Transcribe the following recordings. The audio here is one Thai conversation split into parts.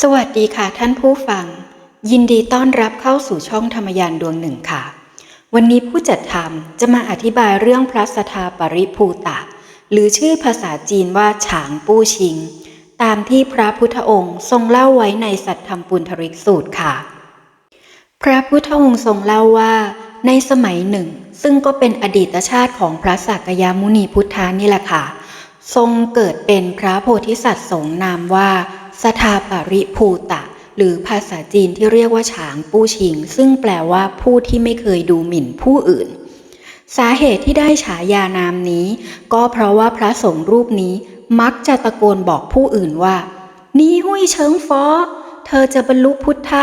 สวัสดีค่ะท่านผู้ฟัง ยินดีต้อนรับเข้าสู่ช่องธรรมยานดวงหนึ่งค่ะ วันนี้ผู้จัดทำจะมาอธิบายเรื่องพระสทาปริภูตะ หรือชื่อภาษาจีนว่าฉางปู้ชิง ตามที่พระพุทธองค์ทรงเล่าไว้ในสัตธรรมปุณธริกสูตรค่ะ พระพุทธองค์ทรงเล่าว่า ในสมัยหนึ่ง ซึ่งก็เป็นอดีตชาติของพระสักยามุนีพุทธานี่แหละค่ะ ทรงเกิดเป็นพระโพธิสัตว์สงนามว่า สทาปริภูตะ หรือภาษาจีนที่เรียกว่าฉางปู้ชิง ซึ่งแปลว่าผู้ที่ไม่เคยดูหมิ่นผู้อื่น สาเหตุที่ได้ฉายานามนี้ ก็เพราะว่าพระสงฆ์รูปนี้มักจะตะโกนบอกผู้อื่นว่า นี่หุยเชิงฟอเธอจะบรรลุพุทธะ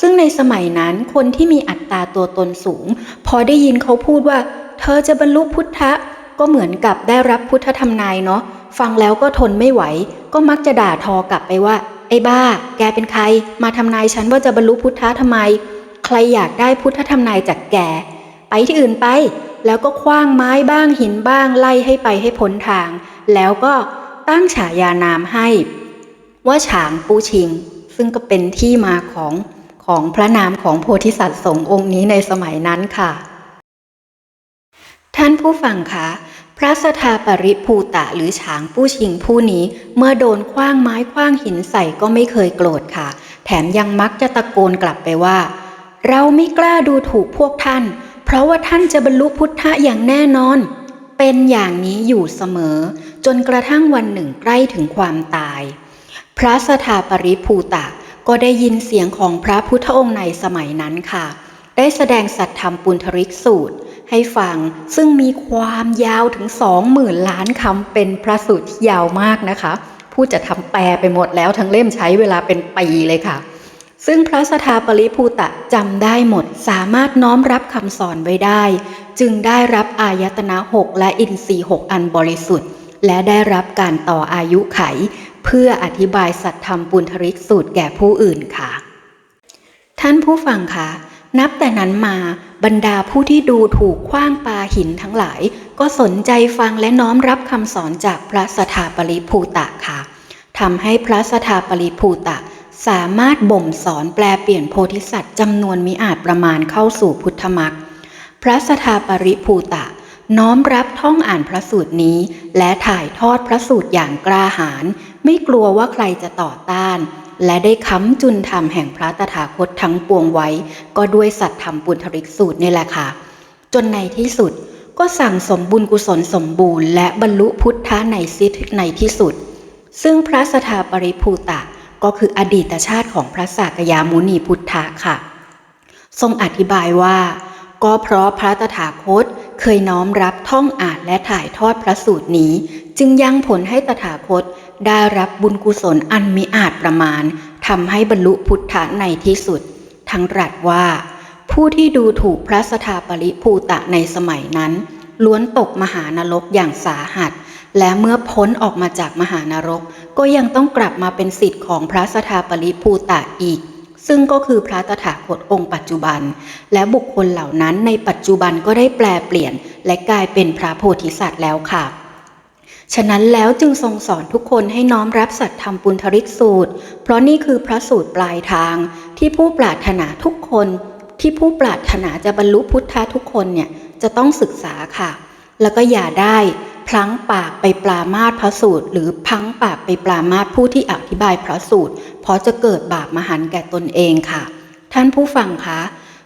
ซึ่งในสมัยนั้นคนที่มีอัตตาตัวตนสูง พอได้ยินเขาพูดว่า เธอจะบรรลุพุทธะ ก็เหมือนกับได้รับพุทธธรรมนายเนาะ ฟังแล้วก็ทนไม่ไหว ก็มักจะด่าทอกลับไปว่า ไอ้บ้า แกเป็นใคร มาทำนายฉันว่าจะบรรลุพุทธะทำไม ใครอยากได้พุทธธรรมนายจากแก ไปที่อื่นไป แล้วก็คว้างไม้บ้างหินบ้างไล่ให้ไปให้พ้นทาง แล้วก็ตั้งฉายานามให้ ว่าฉางปูชิง ซึ่งก็เป็นที่มาของของพระนามของโพธิสัตว์สงฆ์องค์นี้ในสมัยนั้นค่ะ ท่านผู้ฟังคะ พระสทาปริภูตะหรือฉางผู้ชิงผู้นี้ เมื่อโดนคว้างไม้คว้างหินใส่ก็ไม่เคยโกรธค่ะ แถมยังมักจะตะโกนกลับไปว่า เราไม่กล้าดูถูกพวกท่าน เพราะว่าท่านจะบรรลุพุทธะอย่างแน่นอน เป็นอย่างนี้อยู่เสมอ จนกระทั่งวันหนึ่งใกล้ถึงความตาย พระสถาปริภูตะก็ได้ยินเสียงของพระพุทธองค์ในสมัยนั้นค่ะ ได้แสดงสัตธรรมปุณธริกสูตร ให้ฟัง ซึ่งมีความยาวถึงสองหมื่นล้านคำเป็นพระสูตรที่ยาวมากนะคะ ผู้จะทำแปลไปหมดแล้วทั้งเล่มใช้เวลาเป็นปีเลยค่ะ ซึ่งพระสถาปริภูตะจำได้หมด สามารถน้อมรับคำสอนไว้ได้ จึงได้รับอายตนะหกและอินทรีหกอันบริสุทธิ์ และได้รับการต่ออายุไข เพื่ออธิบายสัตธรรมปุณธริกสูตรแก่ผู้อื่นค่ะ ท่านผู้ฟังคะ นับแต่นั้นมาบรรดาผู้ที่ดูถูกขว้างปาหินทั้งหลาย ก็สนใจฟังและน้อมรับคำสอนจากพระสถาปริภูตะค่ะทำให้พระสถาปริภูตะ สามารถบ่มสอนแปลเปลี่ยนโพธิสัตว์จำนวนมิอาจประมาณเข้าสู่พุทธมรรคพระสถาปริภูตะ น้อมรับท่องอ่านพระสูตรนี้ และถ่ายทอดพระสูตรอย่างกล้าหาญ ไม่กลัวว่าใครจะต่อต้าน และได้ค้ำจุนธรรมแห่งพระตถาคตทั้งปวงไว้ ก็ด้วยสัตธรรมปุณธริกสูตรนี่แหละค่ะ จนในที่สุดก็สั่งสมบุญกุศลสมบูรณ์และบรรลุพุทธะในสิทธิในที่สุด ซึ่งพระสถาปริภูตะก็คืออดีตชาติของพระสากยามุนีพุทธะค่ะ ทรงอธิบายว่า ก็เพราะพระตถาคต เคยน้อมรับท่องอ่านและถ่ายทอดพระสูตรนี้ จึงยังผลให้ตถาคตได้รับบุญกุศลอันมิอาจประมาณทำให้บรรลุพุทธะในที่สุด ทั้งรัสว่า ผู้ที่ดูถูกพระสถาปริภูตะในสมัยนั้น ล้วนตกมหานรกอย่างสาหัส และเมื่อพ้นออกมาจากมหานรก ก็ยังต้องกลับมาเป็นสิทธิ์ของพระสถาปริภูตะอีก ซึ่งก็คือพระตถาคตองค์ปัจจุบัน และบุคคลเหล่านั้นในปัจจุบันก็ได้แปลเปลี่ยน และกลายเป็นพระโพธิสัตว์แล้วค่ะฉะนั้นแล้วจึงทรงสอนทุกคนให้น้อมรับสัตธรรมปุณธริกสูตร เพราะนี่คือพระสูตรปลายทาง ที่ผู้ปรารถนาทุกคน ที่ผู้ปรารถนาจะบรรลุพุทธะทุกคนเนี่ยจะต้องศึกษาค่ะ แล้วก็อย่าได้พลั้งปากไปปรามาสพระสูตร หรือพลั้งปากไปปรามาสผู้ที่อธิบายพระสูตร เพราะจะเกิดบาปมหันต์แก่ตนเองค่ะ ท่านผู้ฟังคะ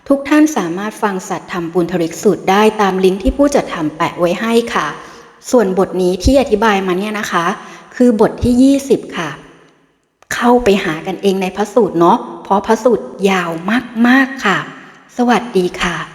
ทุกท่านสามารถฟังสัตธรรมปุณธริกสูตรได้ตามลิงก์ที่ผู้จัดทำแปะไว้ให้ค่ะ ส่วนบทนี้ที่อธิบายมาเนี่ยนะคะ คือบทที่ 20 ค่ะ เข้าไปหากันเองในพระสูตรเนาะเพราะพระสูตรยาวมากๆค่ะ สวัสดีค่ะ